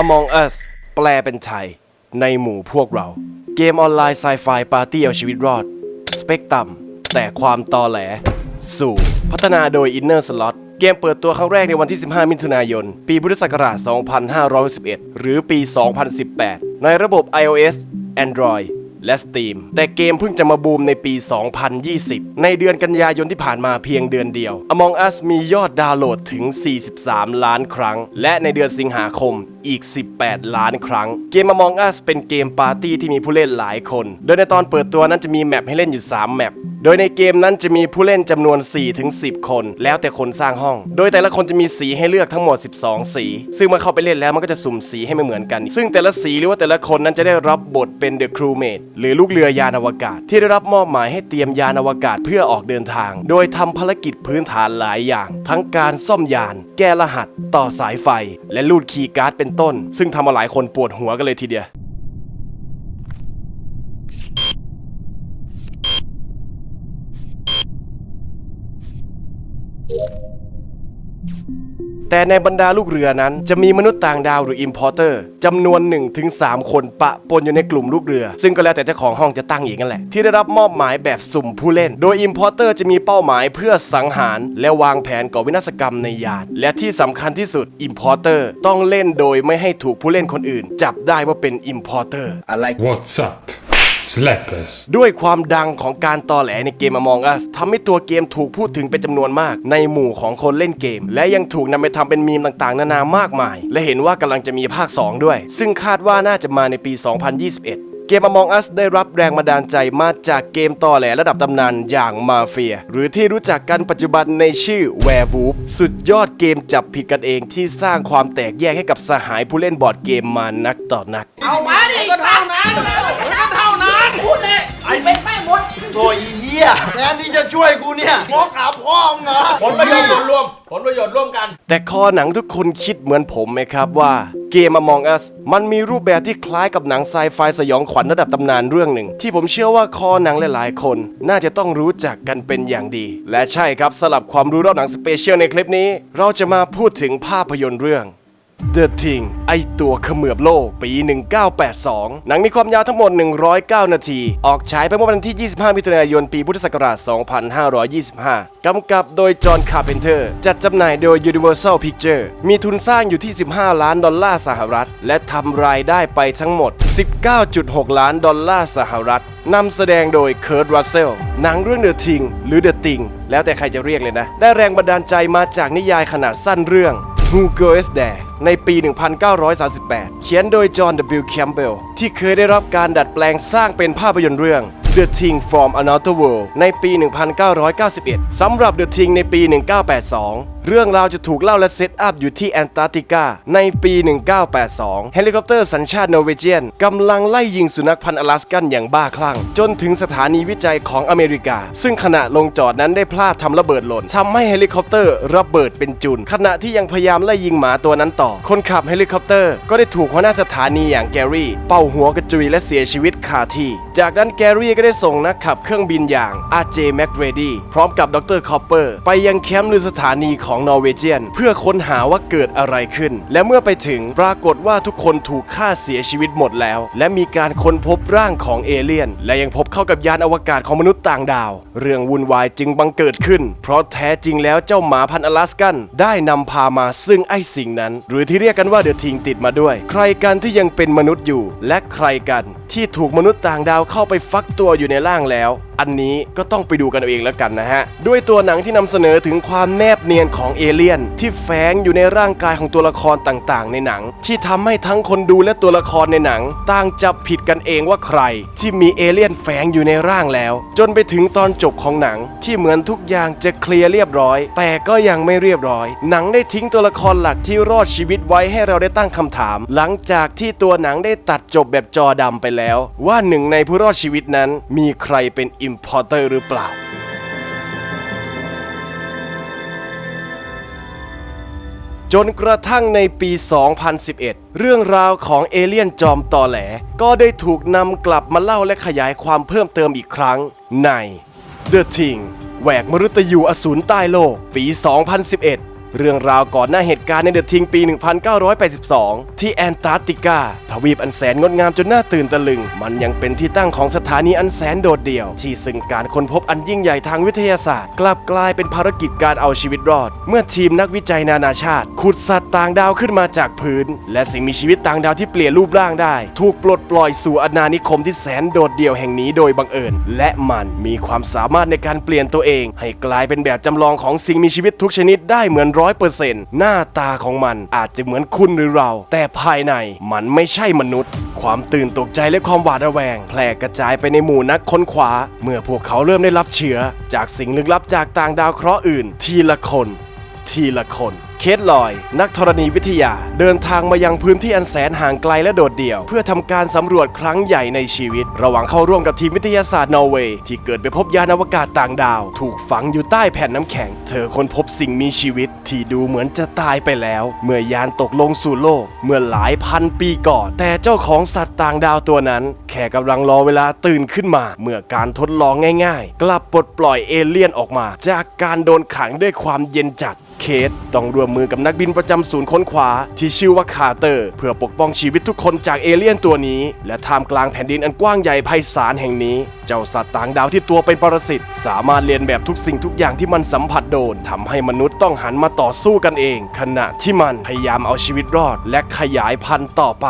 Among Us แปลเป็นไทย ในหมู่พวกเรา เกมออนไลน์ไซไฟปาร์ตี้เอาชีวิตรอด สเปกตัมแต่ความตอแหล สูง พัฒนาโดย Inner Slot เกมเปิดตัวครั้งแรกในวันที่ 15 มิถุนายน ปีพุทธศักราช 2511 หรือปี 2018 ในระบบ iOS Android และ Steam แต่เกมเพิ่งจะมาบูมในปี 2020 ในเดือนกันยายนที่ผ่านมาเพียงเดือนเดียว Among Us มียอดดาวน์โหลดถึง 43 ล้านครั้ง และในเดือนสิงหาคมอีก 18 ล้านครั้ง เกม Among Us เป็นเกมปาร์ตี้ที่มีผู้เล่นหลายคน โดยในตอนเปิดตัวนั้นจะมีแมปให้เล่นอยู่ 3 แมป โดยในเกมนั้นจะมีผู้เล่นจำนวน 4-10 คน แล้วแต่คนสร้างห้อง โดยแต่ละคนจะมีสีให้เลือกทั้งหมด 12 สี ซึ่งเมื่อเข้าไปเล่นแล้วมันก็จะสุ่มสีให้ไม่เหมือนกัน ซึ่งแต่ละสีหรือว่าแต่ละคนนั้นจะได้รับบทเป็น The Crewmate หรือลูกเรือยานอวกาศ ที่ได้รับมอบหมายให้เตรียมยานอวกาศเพื่อออกเดินทาง โดยทำภารกิจพื้นฐานหลายอย่าง ทั้งการซ่อมยาน แก้รหัส ต่อสายไฟ และลูดคีย์การ์ดเป็นต้น ซึ่งทำเอาหลายคนปวดหัวกันเลยทีเดียว แต่ในบรรดาลูกเรือนั้นจะมีมนุษย์ต่างดาวหรือ Importer จำนวน1-3คนปะปนอยู่ในกลุ่มลูกเรือ ซึ่งก็แล้วแต่เจ้าของห้องจะตั้งเองนั่นแหละ ที่ได้รับมอบหมายแบบสุ่มผู้เล่น โดย Importer จะมีเป้าหมายเพื่อสังหาร และวางแผนก่อวินาศกรรมในยาน และที่สำคัญที่สุด Importer ต้องเล่นโดยไม่ให้ถูกผู้เล่นคนอื่น จับได้ว่าเป็น Importer I like What's up, slappers? ด้วยความดังของการตอแหลในเกม Among Us ทำให้ตัวเกมถูกพูดถึงเป็นจำนวนมาก ในหมู่ของคนเล่นเกม และยังถูกนำไปทำเป็นมีมต่างๆ นานามากมาย และเห็นว่ากำลังจะมีภาค 2 ด้วย ซึ่งคาดว่าน่าจะมาในปี 2021เกม Among Us ได้รับแรงบันดาลใจมาจากเกมตอแหลระดับตำนานอย่างมาเฟีย หรือที่รู้จักกันปัจจุบันในชื่อ Werewolf สุดยอดเกมจับผิดกันเองที่สร้างความแตกแยกให้กับสหายผู้เล่นบอร์ดเกมมานักต่อนัก เอามาดิก็เท่านั้นก็เท่า นั้นพูดเลยไอ้เป็นแม่หมดโอ้ยเหี้ยแทนที่จะช่วยกูเนี่ยงกหาพ่อมึงเหรอผลประโยชน์ส่วนรวม ผลประโยชน์ร่วมกัน แต่คอหนังทุกคนคิดเหมือนผมไหมครับว่าเกม Among Us มันมีรูปแบบที่คล้ายกับหนังไซไฟสยองขวัญระดับตำนานเรื่องหนึ่ง ที่ผมเชื่อว่าคอหนังหลายๆ คน น่าจะต้องรู้จักกันเป็นอย่างดี และใช่ครับสลับความรู้รอบหนังสเปเชียลในคลิปนี้ เราจะมาพูดถึงภาพยนตร์เรื่อง The Thing ไอตัวเขมือบโลก ปี 1982 หนังมีความยาวทั้งหมด 109 นาที ออกฉายไปเมื่อวันที่ 25 มิถุนายน ปีพุทธศักราช 2525 กำกับโดยจอห์นคาร์เพนเตอร์ จัดจำหน่ายโดย Universal Picture มีทุนสร้างอยู่ที่ 15 ล้านดอลลาร์สหรัฐ และทำรายได้ไปทั้งหมด 19.6 ล้านดอลลาร์สหรัฐนำแสดงโดยเคิร์ตรัสเซล หนังเรื่อง The Thing หรือ The Thing แล้วแต่ใครจะเรียกเลยนะ ได้แรงบันดาลใจมาจากนิยายขนาดสั้นเรื่อง Who Goes There ในปี 1938 เขียนโดยจอห์น W. Campbell ที่เคยได้รับการดัดแปลงสร้างเป็นภาพยนตร์เรื่อง The Thing from Another World ในปี 1991 สำหรับ The Thing ในปี 1982 เรื่องราวจะถูกเล่าและเซตอัพอยู่ที่แอนตาร์กติกาในปี 1982 เฮลิคอปเตอร์สัญชาตินอร์เวเจียนกำลังไล่ยิงสุนัขพันธุ์อลาสกันอย่างบ้าคลั่ง จนถึงสถานีวิจัยของอเมริกา ซึ่งขณะลงจอดนั้นได้พลาดทำระเบิดหล่นทำให้เฮลิคอปเตอร์ระเบิดเป็นจุน ขณะที่ยังพยายามไล่ยิงหมาตัวนั้นต่อ คนขับเฮลิคอปเตอร์ก็ได้ถูกหัวหน้าสถานีอย่างแกรี่ เป่าหัวกระจุยและเสียชีวิตคาที่ จากนั้นแกรี่ก็ได้ได้ส่งนักขับเครื่องบินอย่างอาร์เจแมคเรดีพร้อมกับดรคอปเปอร์ไปยังแคมป์หรือสถานีของนอร์เวเจียน เพื่อค้นหาว่าเกิดอะไรขึ้น และเมื่อไปถึงปรากฏว่าทุกคนถูกฆ่าเสียชีวิตหมดแล้ว และมีการค้นพบร่างของเอเลี่ยน และยังพบเข้ากับยานอวกาศของมนุษย์ต่างดาว เรื่องวุ่นวายจึงบังเกิดขึ้น เพราะแท้จริงแล้วเจ้าหมาพันธุ์อลาสกัน ได้นำพามาซึ่งไอ้สิ่งนั้น หรือที่เรียกกันว่าเดอะทิงติดมาด้วย ใครกันที่ยังเป็นมนุษย์อยู่ และใครกันที่ถูกมนุษย์ต่างดาวเข้าไปฟักตัวอยู่ในร่างแล้ว อันนี้ก็ต้องไปดูกันเอาเองแล้วกันนะฮะ ด้วยตัวหนังที่นำเสนอถึงความแนบเนียนของเอเลี่ยน ที่แฝงอยู่ในร่างกายของตัวละครต่างๆ ในหนัง ที่ทำให้ทั้งคนดูและตัวละครในหนัง ต่างจับผิดกันเองว่าใคร ที่มีเอเลี่ยนแฝงอยู่ในร่างแล้ว จนไปถึงตอนจบของหนัง ที่เหมือนทุกอย่างจะเคลียร์เรียบร้อย แต่ก็ยังไม่เรียบร้อย หนังได้ทิ้งตัวละครหลักที่รอดชีวิตไว้ให้เราได้ตั้งคำถาม หลังจากที่ตัวหนังได้ตัดจบแบบจอดำไปแล้ว ว่าหนึ่งในผู้รอดชีวิตนั้นมีใครเป็นอิมพอร์เตอร์หรือเปล่า จนกระทั่งในปี 2011 เรื่องราวของเอเลี่ยนจอมตอแหล ก็ได้ถูกนำกลับมาเล่าและขยายความเพิ่มเติมอีกครั้งใน The Thing แหวกมรุตยูอสูรใต้โลก ปี 2011 เรื่องราวก่อนหน้าเหตุการณ์ในเดอะทิงปี 1982 ที่แอนตาร์กติกา ทวีปอันแสนงดงามจนน่าตื่นตะลึง มันยังเป็นที่ตั้งของสถานีอันแสนโดดเดี่ยว ที่ซึ่งการค้นพบอันยิ่งใหญ่ทางวิทยาศาสตร์ กลับกลายเป็นภารกิจการเอาชีวิตรอด เมื่อทีมนักวิจัยนานาชาติ ขุดสัตว์ต่างดาวขึ้นมาจากพื้น และสิ่งมีชีวิตต่างดาวที่เปลี่ยนรูปร่างได้ ถูกปลดปล่อยสู่อาณานิคมที่แสนโดดเดี่ยวแห่งนี้โดยบังเอิญ และมันมีความสามารถในการเปลี่ยนตัวเอง ให้กลายเป็นแบบจำลองของสิ่งมีชีวิตทุกชนิดได้เหมือนร้อยเปอร์เซ็นต์หน้าตาของมันอาจจะเหมือนคุณหรือเรา แต่ภายในมันไม่ใช่มนุษย์ ความตื่นตกใจและความหวาดระแวง แพร่กระจายไปในหมู่นักค้นคว้า เมื่อพวกเขาเริ่มได้รับเชื้อ จากสิ่งลึกลับจากต่างดาวเคราะห์อื่น ทีละคน ทีละคน เคทลอย นักธรณีวิทยา เดินทางมายังพื้นที่อันแสนห่างไกลและโดดเดี่ยว เพื่อทำการสำรวจครั้งใหญ่ในชีวิต ระหว่างเข้าร่วมกับทีมวิทยาศาสตร์นอร์เวย์ที่เกิดไปพบยานอวกาศต่างดาว ถูกฝังอยู่ใต้แผ่นน้ำแข็ง เธอค้นพบสิ่งมีชีวิต ที่ดูเหมือนจะตายไปแล้ว เมื่อยานตกลงสู่โลก เมื่อหลายพันปีก่อน แต่เจ้าของสัตว์ต่างดาวตัวนั้น แค่กำลังรอเวลาตื่นขึ้นมา เมื่อการทดลองง่าย ๆ กลับปลดปล่อยเอเลี่ยนออกมา จากการโดนขังด้วยความเย็นจัด เคทต้องร่วมมือกับนักบินประจำศูนย์ค้นคว้าที่ชื่อว่าคาร์เตอร์ เพื่อปกป้องชีวิตทุกคนจากเอเลี่ยนตัวนี้ และท่ามกลางแผ่นดินอันกว้างใหญ่ไพศาลแห่งนี้ เจ้าสัตว์ต่างดาวที่ตัวเป็นปรสิตสามารถเรียนแบบทุกสิ่งทุกอย่างที่มันสัมผัสโดนทำให้มนุษย์ต้องหันมาต่อสู้กันเอง ขณะที่มันพยายามเอาชีวิตรอด และขยายพันธุ์ต่อไป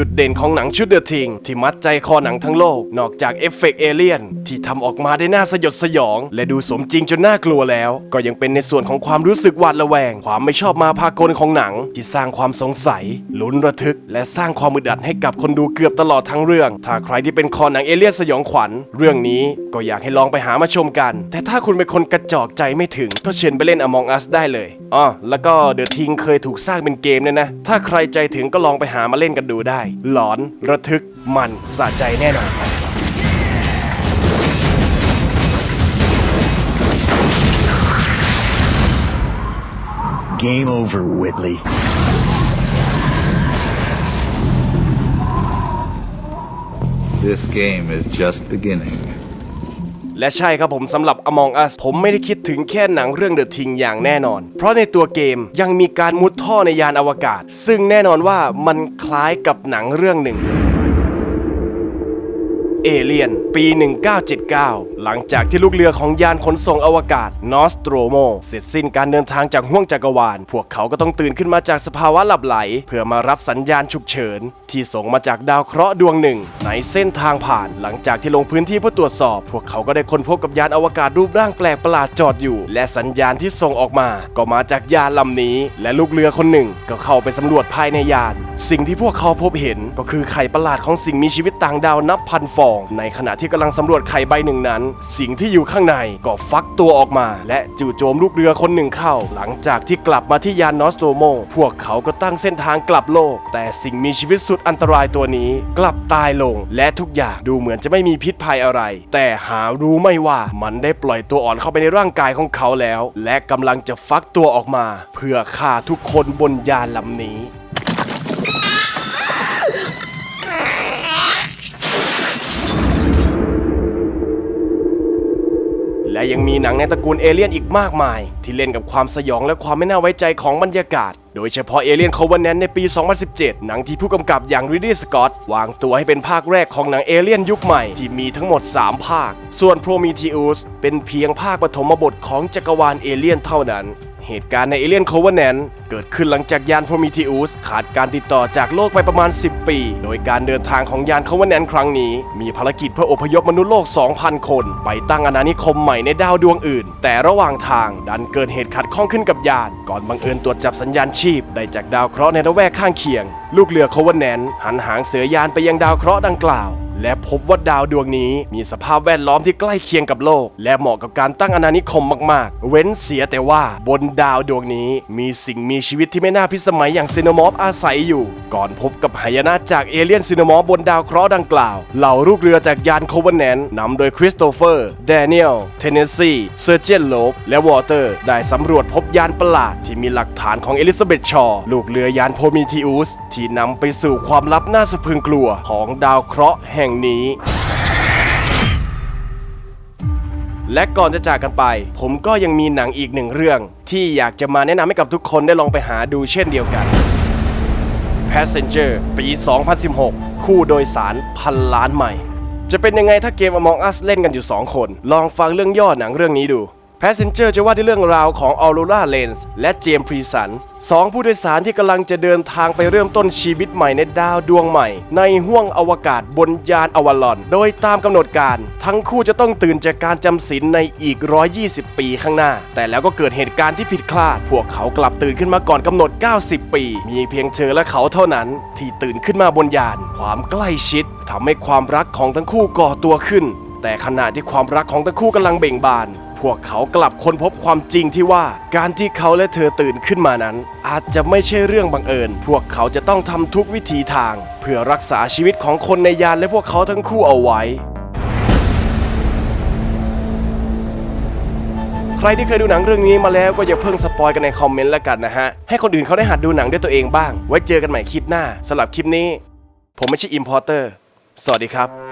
จุดเด่นของหนังชุดเดอะทิงที่มัดใจคอหนังทั้งโลก นอกจากเอฟเฟกต์เอเลียนที่ทำออกมาได้น่าสยดสยอง และดูสมจริงจนน่ากลัวแล้ว ก็ยังเป็นในส่วนของความรู้สึกหวาดระแวง ความไม่ชอบมาพากลของหนัง ที่สร้างความสงสัยลุ้นระทึก และสร้างความอึดอัดให้กับคนดูเกือบตลอดทั้งเรื่อง ถ้าใครที่เป็นคอหนังเอเลียนสยองขวัญ เรื่องนี้ก็อยากให้ลองไปหามาชมกัน แต่ถ้าคุณเป็นคนกระจอกใจไม่ถึง ก็เชิญไปเล่น Among Us ได้เลยอ๋อแล้วก็เดอะทิงเคยถูกสร้างเป็นเกมเนี่ยนะ ถ้าใครใจถึงก็ลองไปหามาเล่นกันดูได้ หลอนระทึกมันสะใจแน่นอน Game over, Whitley. This game is just beginning. และใช่ครับผมสำหรับ Among Us ผมไม่ได้คิดถึงแค่หนังเรื่อง The Thing อย่างแน่นอน เพราะในตัวเกมยังมีการมุดท่อในยานอวกาศ ซึ่งแน่นอนว่ามันคล้ายกับหนังเรื่องหนึ่ง เอเลียน ปี 1979 หลังจากที่ลูกเรือของยานขนส่งอวกาศนอสโตรโมเสร็จสิ้นการเดินทางจากห้วงจักรวาล พวกเขาก็ต้องตื่นขึ้นมาจากสภาวะหลับไหล เพื่อมารับสัญญาณฉุกเฉิน ที่ส่งมาจากดาวเคราะห์ดวงหนึ่ง ในเส้นทางผ่าน หลังจากที่ลงพื้นที่เพื่อตรวจสอบ พวกเขาก็ได้ค้นพบกับยานอวกาศรูปร่างแปลกประหลาดจอดอยู่ และสัญญาณที่ส่งออกมา ก็มาจากยานลำนี้ และลูกเรือคนหนึ่งก็เข้าไปสำรวจภายในยาน สิ่งที่พวกเขาพบเห็นก็คือไข่ประหลาดของสิ่งมีชีวิตต่างดาวนับพันฟองในขณะที่กำลังสำรวจไข่ใบหนึ่งนั้น สิ่งที่อยู่ข้างในก็ฟักตัวออกมา และจู่โจมลูกเรือคนหนึ่งเข้า หลังจากที่กลับมาที่ยานนอสโตโม พวกเขาก็ตั้งเส้นทางกลับโลก แต่สิ่งมีชีวิตสุดอันตรายตัวนี้ กลับตายลง และทุกอย่างดูเหมือนจะไม่มีพิษภัยอะไร แต่หารู้ไม่ว่ามันได้ปล่อยตัวอ่อนเข้าไปในร่างกายของเขาแล้ว และกำลังจะฟักตัวออกมา เพื่อฆ่าทุกคนบนยานลำนี้ และยังมีหนังในตระกูลเอเลี่ยนอีกมากมาย ที่เล่นกับความสยองและความไม่น่าไว้ใจของบรรยากาศ โดยเฉพาะเอเลี่ยนโคเว a นนในปี 2017 หนังที่ผู้กำกับอย่างริดดี้สกอตวางตัวให้เป็นภาคแรกของหนังเอเลี่ยนยุคใหม่ที่มีทั้งหมด 3 ภาค ส่วน Prometheus เป็นเพียงภาคปฐมบทของจักรวาลเอเลี่ยนเท่านั้น เหตุการณ์ในเอเลียนโคเวแนนเกิดขึ้นหลังจากยานโพรมิทีอุสขาดการติดต่อจากโลกไปประมาณ 10 ปี โดยการเดินทางของยานโคเวแนนครั้งนี้ มีภารกิจเพื่ออพยพมนุษย์โลก 2,000 คน ไปตั้งอาณานิคมใหม่ในดาวดวงอื่น แต่ระหว่างทางดันเกิดเหตุขัดข้องขึ้นกับยาน ก่อนบังเอิญตรวจจับสัญญาณชีพ ได้จากดาวเคราะห์ในระแวกข้างเคียง ลูกเรือโคเวแนนหันหางเสือยานไปยังดาวเคราะห์ดังกล่าว และพบว่าดาวดวงนี้มีสภาพแวดล้อมที่ใกล้เคียงกับโลก และเหมาะกับการตั้งอาณานิคมมากๆ เว้นเสียแต่ว่าบนดาวดวงนี้มีสิ่งมีชีวิตที่ไม่น่าพิสมัยอย่างซีโนมอฟอาศัยอยู่ ก่อนพบกับหายนะจากเอเลี่ยนซีโนมอฟบนดาวเคราะห์ดังกล่าว เหล่าลูกเรือจากยานโคเวนแนนนำโดยคริสโตเฟอร์ แดเนียล เทนเนสซีเซอร์เจนโลบและวอเตอร์ ได้สำรวจพบยานประหลาดที่มีหลักฐานของเอลิซาเบธชอลูกเรือยานโพมิทีอุสที่นำไปสู่ความลับน่าสะพรึงกลัวของดาวเคราะห์แห่งงนี้ และก่อนจะจากกันไป ผมก็ยังมีหนังอีกหนึ่งเรื่อง ที่อยากจะมาแนะนำให้กับทุกคนได้ลองไปหาดูเช่นเดียวกัน Passenger ปี 2016 คู่โดยสารพันล้านใหม่ จะเป็นยังไงถ้าเกม Among Us เล่นกันอยู่ 2 คน ลองฟังเรื่องย่อหนังเรื่องนี้ดู Passenger จะว่าด้วยเรื่องราวของ Aurora Lens และเจมส์พรีสันสองผู้โดยสารที่กำลังจะเดินทางไปเริ่มต้นชีวิตใหม่ในดาวดวงใหม่ ในห้วงอวกาศบนยานอวลอน โดยตามกำหนดการ ทั้งคู่จะต้องตื่นจากการจำศีลในอีก 120 ปีข้างหน้า แต่แล้วก็เกิดเหตุการณ์ที่ผิดคลาด พวกเขากลับตื่นขึ้นมาก่อนกำหนด 90 ปี มีเพียงเธอและเขาเท่านั้น ที่ตื่นขึ้นมาบนยาน ความใกล้ชิดทำให้ความรักของทั้งคู่ก่อตัวขึ้น แต่ขณะที่ความรักของทั้งคู่กำลังเบ่งบาน พวกเขากลับค้นพบความจริงที่ว่าการที่เขาและเธอตื่นขึ้นมานั้น อาจจะไม่ใช่เรื่องบังเอิญ พวกเขาจะต้องทำทุกวิธีทาง เพื่อรักษาชีวิตของคนในยานและพวกเขาทั้งคู่เอาไว้ ใครที่เคยดูหนังเรื่องนี้มาแล้วก็อย่าเพิ่งสปอยกันในคอมเมนต์แล้วกันนะฮะ ให้คนอื่นเขาได้หัดดูหนังด้วยตัวเองบ้าง ไว้เจอกันใหม่คลิปหน้าสำหรับคลิปนี้ ผมไม่ใช่อิมพอร์เตอร์ สวัสดีครับ